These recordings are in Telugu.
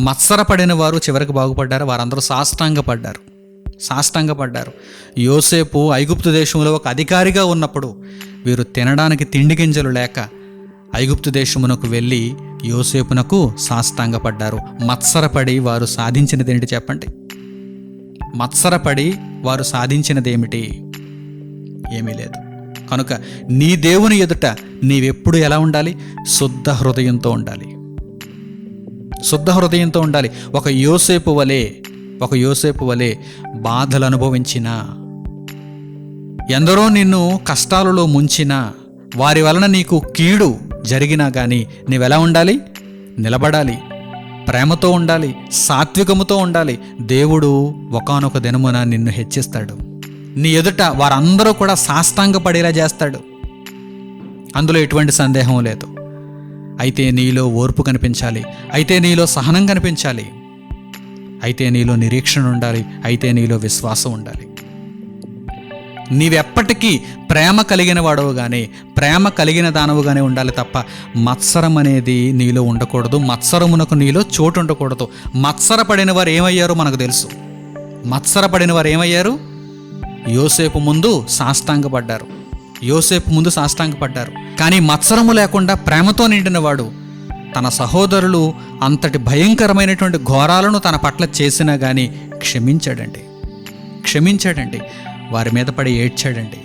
మత్సరపడిన వారు చివరికి బాగుపడ్డారు వారందరూ సాష్టాంగపడ్డారు. సాష్టాంగపడ్డారు. యోసేపు ఐగుప్తు దేశంలో ఒక అధికారిగా ఉన్నప్పుడు వీరు తినడానికి తిండి గింజలు లేక ఐగుప్తు దేశమునకు వెళ్ళి యోసేపునకు సాష్టాంగపడ్డారు. మత్సరపడి వారు సాధించినది ఏంటి చెప్పండి? మత్సరపడి వారు సాధించినదేమిటి ఏమీ లేదు. కనుక నీ దేవుని ఎదుట నీవెప్పుడు ఎలా ఉండాలి? శుద్ధ హృదయంతో ఉండాలి. శుద్ధ హృదయంతో ఉండాలి. ఒక యోసేపు వలె ఒక యోసేపు వలె బాధలు అనుభవించిన ఎందరో నిన్ను కష్టాలలో ముంచిన వారి వలన నీకు కీడు జరిగినా కానీ నీవెలా ఉండాలి? నిలబడాలి. ప్రేమతో ఉండాలి. సాత్వికముతో ఉండాలి. దేవుడు ఒకానొక దినమున నిన్ను హెచ్చిస్తాడు. నీ ఎదుట వారందరూ కూడా సాష్టాంగపడేలా చేస్తాడు. అందులో ఎటువంటి సందేహం లేదు. అయితే నీలో ఓర్పు కనిపించాలి. అయితే నీలో సహనం కనిపించాలి. అయితే నీలో నిరీక్షణ ఉండాలి. అయితే నీలో విశ్వాసం ఉండాలి. నీవెప్పటికీ ప్రేమ కలిగిన వాడవుగానే ప్రేమ కలిగిన దానవుగానే ఉండాలి తప్ప మత్సరం అనేది నీలో ఉండకూడదు. మత్సరమునకు నీలో చోటు ఉండకూడదు. మత్సరపడిన వారు ఏమయ్యారో మనకు తెలుసు. మత్సరపడిన వారు ఏమయ్యారు? యోసేపు ముందు సాష్టాంగపడ్డారు. యోసేపు ముందు సాష్టాంగపడ్డారు. కానీ మత్సరము లేకుండా ప్రేమతో నిండిన వాడు తన సహోదరులు అంతటి భయంకరమైనటువంటి ఘోరాలను తన పట్ల చేసినా కానీ క్షమించాడండి. క్షమించాడండి. వారి మీద పడి ఏడ్చాడండి.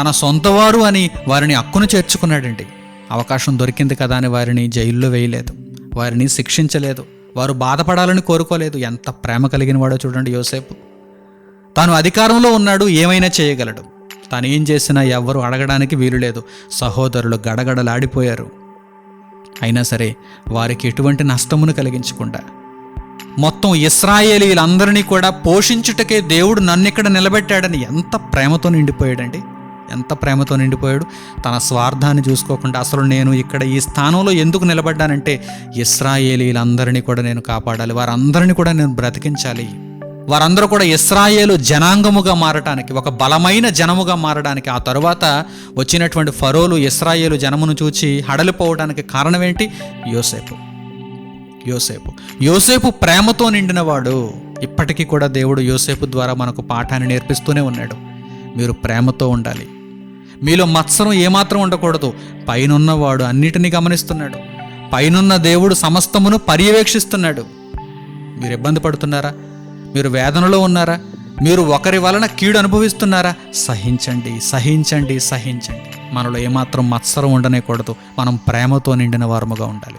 తన సొంతవారు అని వారిని అక్కును చేర్చుకున్నాడండి. అవకాశం దొరికింది కదా అని వారిని జైల్లో వేయలేదు. వారిని శిక్షించలేదు. వారు బాధపడాలని కోరుకోలేదు. ఎంత ప్రేమ కలిగిన వాడో చూడండి యోసేపు. తాను అధికారంలో ఉన్నాడు. ఏమైనా చేయగలడు. తను ఏం చేసినా ఎవ్వరూ అడగడానికి వీలు లేదు సహోదరులు గడగడలాడిపోయారు. అయినా సరే వారికి ఎటువంటి నష్టమును కలిగించకుండా. మొత్తం ఇస్రాయేలీలందరినీ కూడా పోషించుటకే దేవుడు నన్ను ఇక్కడ నిలబెట్టాడని ఎంత ప్రేమతో నిండిపోయాడండి. ఎంత ప్రేమతో నిండిపోయాడు. తన స్వార్థాన్ని చూసుకోకుండా అసలు నేను ఇక్కడ ఈ స్థానంలో ఎందుకు నిలబడ్డానంటే ఇస్రాయేలీలందరినీ కూడా నేను కాపాడాలి. వారందరినీ కూడా నేను బ్రతికించాలి. వారందరూ కూడా ఇస్రాయేలు జనాంగముగా మారటానికి ఒక బలమైన జనముగా మారడానికి ఆ తరువాత వచ్చినటువంటి ఫరోలు ఇస్రాయేలు జనమును చూచి హడలిపోవడానికి కారణం ఏంటి యోసేపు. యోసేపు. యోసేపు ప్రేమతో నిండినవాడు. ఇప్పటికీ కూడా దేవుడు యోసేపు ద్వారా మనకు పాఠాన్ని నేర్పిస్తూనే ఉన్నాడు. మీరు ప్రేమతో ఉండాలి. మీలో మత్సరం ఏమాత్రం ఉండకూడదు. పైనున్నవాడు అన్నిటినీ గమనిస్తున్నాడు. పైనున్న దేవుడు సమస్తమును పర్యవేక్షిస్తున్నాడు. మీరు ఇబ్బంది పడుతున్నారా? మీరు వేదనలో ఉన్నారా? మీరు ఒకరి వలన కీడు అనుభవిస్తున్నారా? సహించండి సహించండి సహించండి. మనలో ఏమాత్రం మత్సరం ఉండనేకూడదు. మనం ప్రేమతో నిండిన వారముగా ఉండాలి.